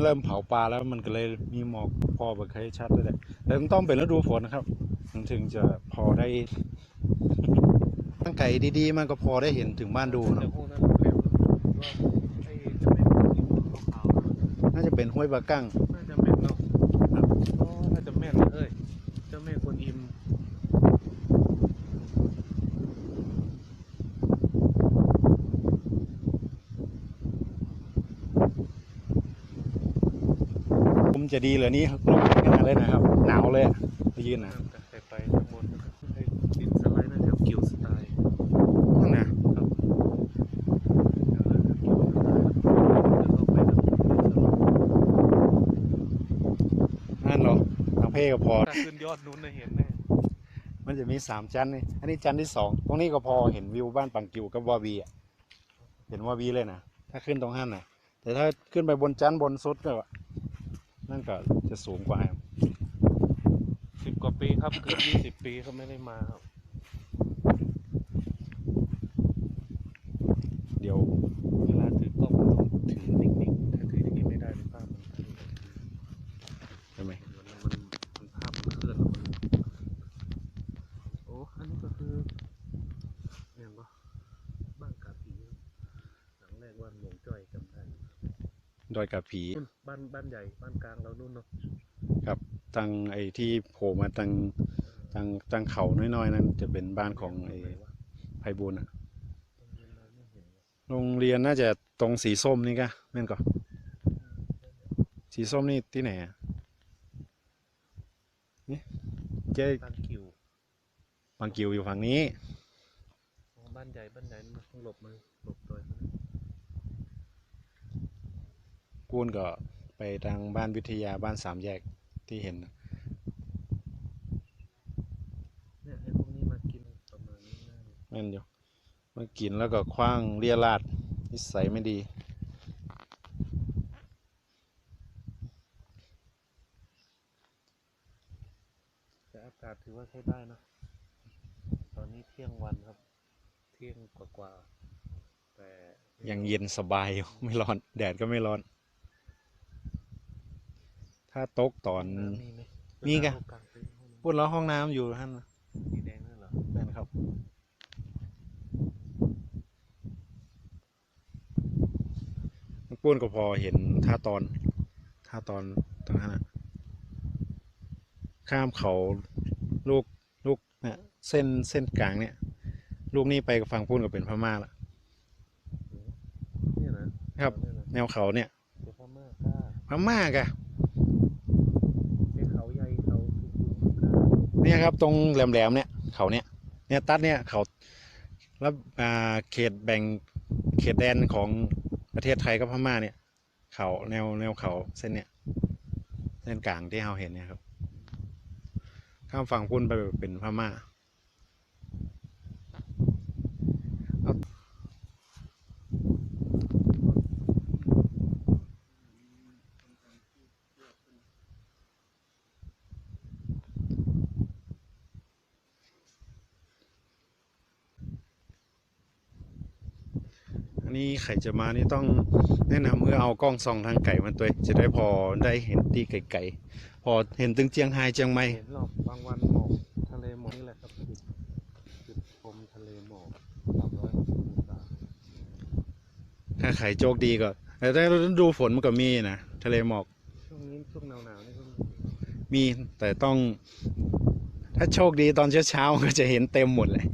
เริ่มเผาปลาแล้วมันก็เลยมีหมอกพอแบบเคยชัดเลยแหละแต่มันต้องเป็นฤดูฝนนะครับมันถึงจะพอได้ตั้งไก่ดีๆ มันก็พอได้เห็นถึงบ้านดูแต่เนาะพวกนั้นเร็วว่าไอ้จะเป็นกินขาวน่าจะเป็นห้วยบากั้ง ๆน่าจะแม่นเนาะอ๋อน่าจะแม่นเลยเอ้ยเจ้าแม่กวนอิม ผมจะดีเหรอนี่ลมขนาดเลยนะครับ หนาวเลยอะไปยืนนะน้ำจากไปไปข้างบนไอ้ดินสไลด์น่าจะกิวสไตล์นั่นนะครับแล้วก็กิวสไตล์แล้วก็ไปทางดินสไลด์นั่นเหรอทางเพก็พอถ้าขึ้นยอดนู้นน่ะเห็นแน่มันจะมีสามชั้นนี่อันนี้ชั้นที่สองตรงนี้ก็พอเห็นวิวบ้านปังกิวกับวาวีอะเห็นวาวีเลยนะถ้าขึ้นตรงห้านนะแต่ถ้าขึ้นไปบนชั้นบนสุดก็ นั่นก็จะสูงกว่าครับสิบกว่าปีครับเกือบยี่สิบปีเขาไม่ได้มาครับ เดี๋ยวเวลาถือกล้องมันต้องถือนิ่งๆถ้าถืออย่างนี้ไม่ได้เลยภาพมันเคลื่อนใช่ไหมมันมันมันภาพมันเคลื่อนแล้วมันโอ้อันนี้ก็คือเนี่ยก็บ้านกาผีหลังแรกบ้านหลวงจ้อยจำได้ ดอยกับผีนู่นบ้านบ้านใหญ่บ้านกลางเรานู่นเนาะตังไอ้ที่โผล่มาตังตังตังเขาน้อยๆนั้นจะเป็นบ้านของไอ้ไหนวะไพบูลย์อะตรงนี้เราไม่เห็นวะโรงเรียนน่าจะตรงสีส้มนี่กะแม่นก่อนสีส้มนี่ที่ไหนอะนี่เจ๊บ้านคิวบางกิวอยู่ฝั่งนี้อ๋อบ้านใหญ่บ้านใหญ่นี่มันต้องหลบมาหลบตัวเขานะ กูนก็ไปทางบ้านวิทยาบ้านสามแยกที่เห็นน่ะเนี่ยไอ้พวกนี้มากินประมาณนี้น่าจะแม่นอยู่มากินแล้วก็คว้างเลียราดนิสัยไม่ดี แต่อากาศถือว่าใช้ได้นะ ตอนนี้เที่ยงวันครับ เที่ยงกว่าๆแต่ยังเย็นสบายอยู่ไม่ร้อน แดดก็ไม่ร้อน ถ้าตกตอนน้ำมีไหมมีกะเวลาเขากางเต็นท์ห้องน้พูดแล้วห้องน้ำอยู่ท่านน่ะำสีแดงนั่นเหรอแม่นครับ ปุ้นก็พอเห็นท่าตอน ท่าตอนตรงนั้นน่ะ ข้ามเขาลูกลูกเนี่ยเส้นเส้นกลางเนี่ย ลูกนี้ไปกับฝั่งปุ้นก็เป็นพม่าละเนี่ยนะครับเนี่ยนะแนวเขาเนี่ยเดี๋ยวพม่าก้าพม่ากะ ไอ้เขาใหญ่เขาสูงๆก้า เนี่ยครับตรงแหลมๆเนี่ยเขาเนี่ยเนี่ยตัดเนี่ยเขาแล้วอ่าเขตแบ่งเขตแดนของประเทศไทยกับพม่าเนี่ยเขาแนวแนวเขาเส้นเนี่ยเส้นกลางที่เราเห็นเนี่ยครับข้ามฝั่งพุ่นไปเป็นพม่าเอาอั นนี้ใครจะมานี่ต้องแนะนำเมื่อเอากล้องส่องทางไก่มันตัวจะได้พอได้เห็นตีไก่ๆพอเห็นตึงเจียงไฮ้เจียงใหม่เห็นหรอกบางวันหมอกทะเลหมอกนี่แหละครับจุดจุดชมทะเลหมอกสามร้อยหกสิบองศาถ้าใครโชคดีก็แต่ถ้าฤดูฝนมันก็มีนะทะเลหมอกช่วงนี้ช่วงหนาวๆนี่ก็มีมีแต่ต้อง ถ้าโชคดีตอนเช้าๆก็จะเห็นเต็มหมดเลย